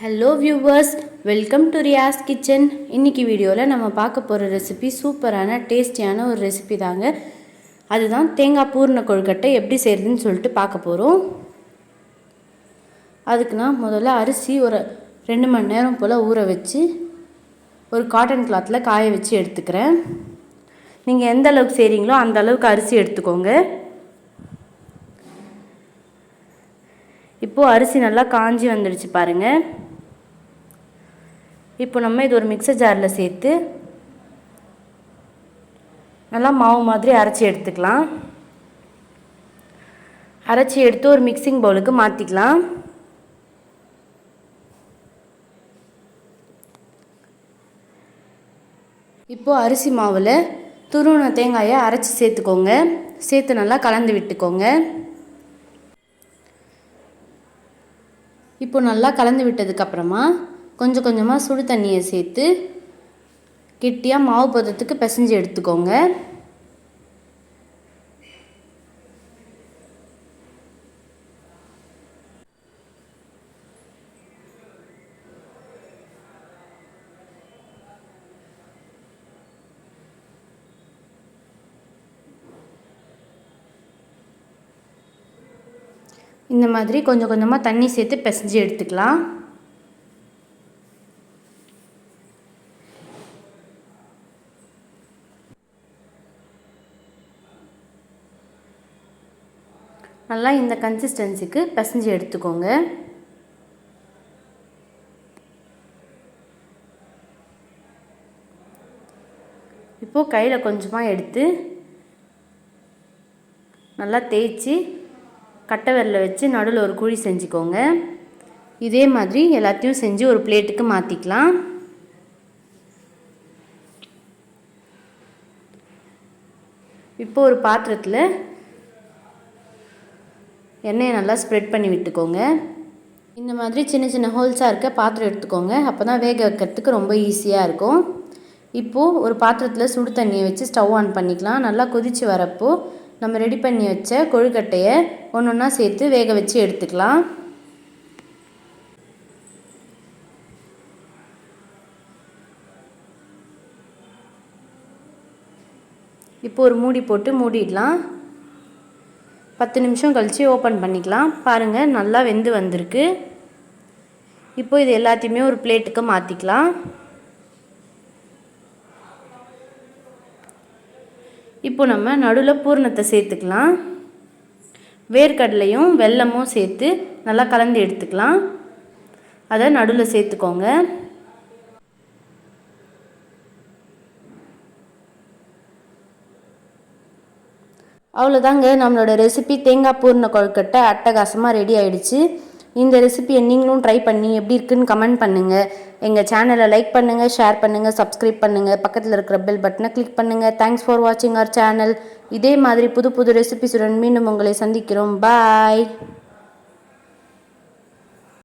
Hello viewers welcome to Riyas kitchen இன்னைக்கு வீடியோவில் நம்ம பார்க்க போகிற ரெசிபி சூப்பரான டேஸ்டியான ஒரு ரெசிபி தாங்க. அதுதான் தேங்காய் பூர்ண கொழுக்கட்டை எப்படி செய்கிறதுன்னு சொல்லிட்டு பார்க்க போகிறோம் அதுக்கு நான் முதல்ல அரிசி ஒரு ரெண்டு மணி நேரம் போல் ஊற வச்சு ஒரு காட்டன் கிளாத்தில் காய வச்சு எடுத்துக்கிறேன். நீங்கள் எந்த அளவுக்கு செய்கிறீங்களோ அந்த அளவுக்கு அரிசி எடுத்துக்கோங்க. இப்போது அரிசி நல்லா காஞ்சி வந்துடுச்சு பாருங்கள் இப்போ நம்ம இது ஒரு மிக்சர் ஜாரில் சேர்த்து நல்லா மாவு மாதிரி அரைச்சி எடுத்துக்கலாம். அரைச்சி எடுத்து ஒரு மிக்சிங் பவுலுக்கு மாற்றிக்கலாம் இப்போது அரிசி மாவில் துருவன தேங்காயை அரைச்சி சேர்த்துக்கோங்க. சேர்த்து நல்லா கலந்து விட்டுக்கோங்க. இப்போ நல்லா கலந்து விட்டதுக்கப்புறமா கொஞ்சம் கொஞ்சமாக சுடு தண்ணியை சேர்த்து கெட்டியாக மாவு பதத்துக்கு பிசைஞ்சு எடுத்துக்கோங்க. இந்த மாதிரி கொஞ்சம் கொஞ்சமாக தண்ணி சேர்த்து பிசைஞ்சு எடுத்துக்கலாம். நல்லா இந்த கன்சிஸ்டன்சிக்கு பிசைஞ்சு எடுத்துக்கோங்க. இப்போது கையில் கொஞ்சமாக எடுத்து நல்லா தேய்ச்சி கட்டை விரல வச்சு நடுவில் ஒரு குழி செஞ்சுக்கோங்க. இதே மாதிரி எல்லாத்தையும் செஞ்சு ஒரு பிளேட்டுக்கு மாற்றிக்கலாம் இப்போ ஒரு பாத்திரத்தில் எண்ணெயை நல்லா ஸ்ப்ரெட் பண்ணி விட்டுக்கோங்க. இந்த மாதிரி சின்ன சின்ன ஹோல்ஸாக இருக்க பாத்திரம் எடுத்துக்கோங்க. அப்போ தான் வேக வைக்கிறதுக்கு ரொம்ப ஈஸியாக இருக்கும். இப்போது ஒரு பாத்திரத்தில் சுடு தண்ணியை வச்சு ஸ்டவ் ஆன் பண்ணிக்கலாம். நல்லா கொதித்து வரப்போ நம்ம ரெடி பண்ணி வச்ச கொழுக்கட்டையை ஒன்று ஒன்றா சேர்த்து வேக வச்சு எடுத்துக்கலாம். இப்போ ஒரு மூடி போட்டு மூடிடலாம். பத்து நிமிஷம் கழித்து ஓப்பன் பண்ணிக்கலாம். பாருங்கள் நல்லா வெந்து வந்திருக்கு. இப்போ இது எல்லாத்தையுமே ஒரு பிளேட்டுக்கு மாற்றிக்கலாம் இப்போ நம்ம நடுவில் பூர்ணத்தை சேர்த்துக்கலாம். வேர்க்கடலையும் வெல்லமும் சேர்த்து நல்லா கலந்து எடுத்துக்கலாம். அதை நடுவில் சேர்த்துக்கோங்க. அவ்வளோதாங்க நம்மளோட ரெசிபி தேங்காய் பூர்ண கொழுக்கட்டை அட்டகாசமாக ரெடி ஆயிடுச்சு. இந்த ரெசிபியை நீங்களும் ட்ரை பண்ணி எப்படி இருக்குன்னு கமெண்ட் பண்ணுங்கள் எங்கள் சேனலை லைக் பண்ணுங்கள் ஷேர் பண்ணுங்கள் சப்ஸ்கிரைப் பண்ணுங்கள் பக்கத்தில் இருக்கிற பெல் பட்டனை கிளிக் பண்ணுங்கள் தேங்க்ஸ் ஃபார் வாட்சிங் அவர் சேனல் இதே மாதிரி புது புது ரெசிபிஸுடன் மீண்டும் உங்களை சந்திக்கிறோம். பாய்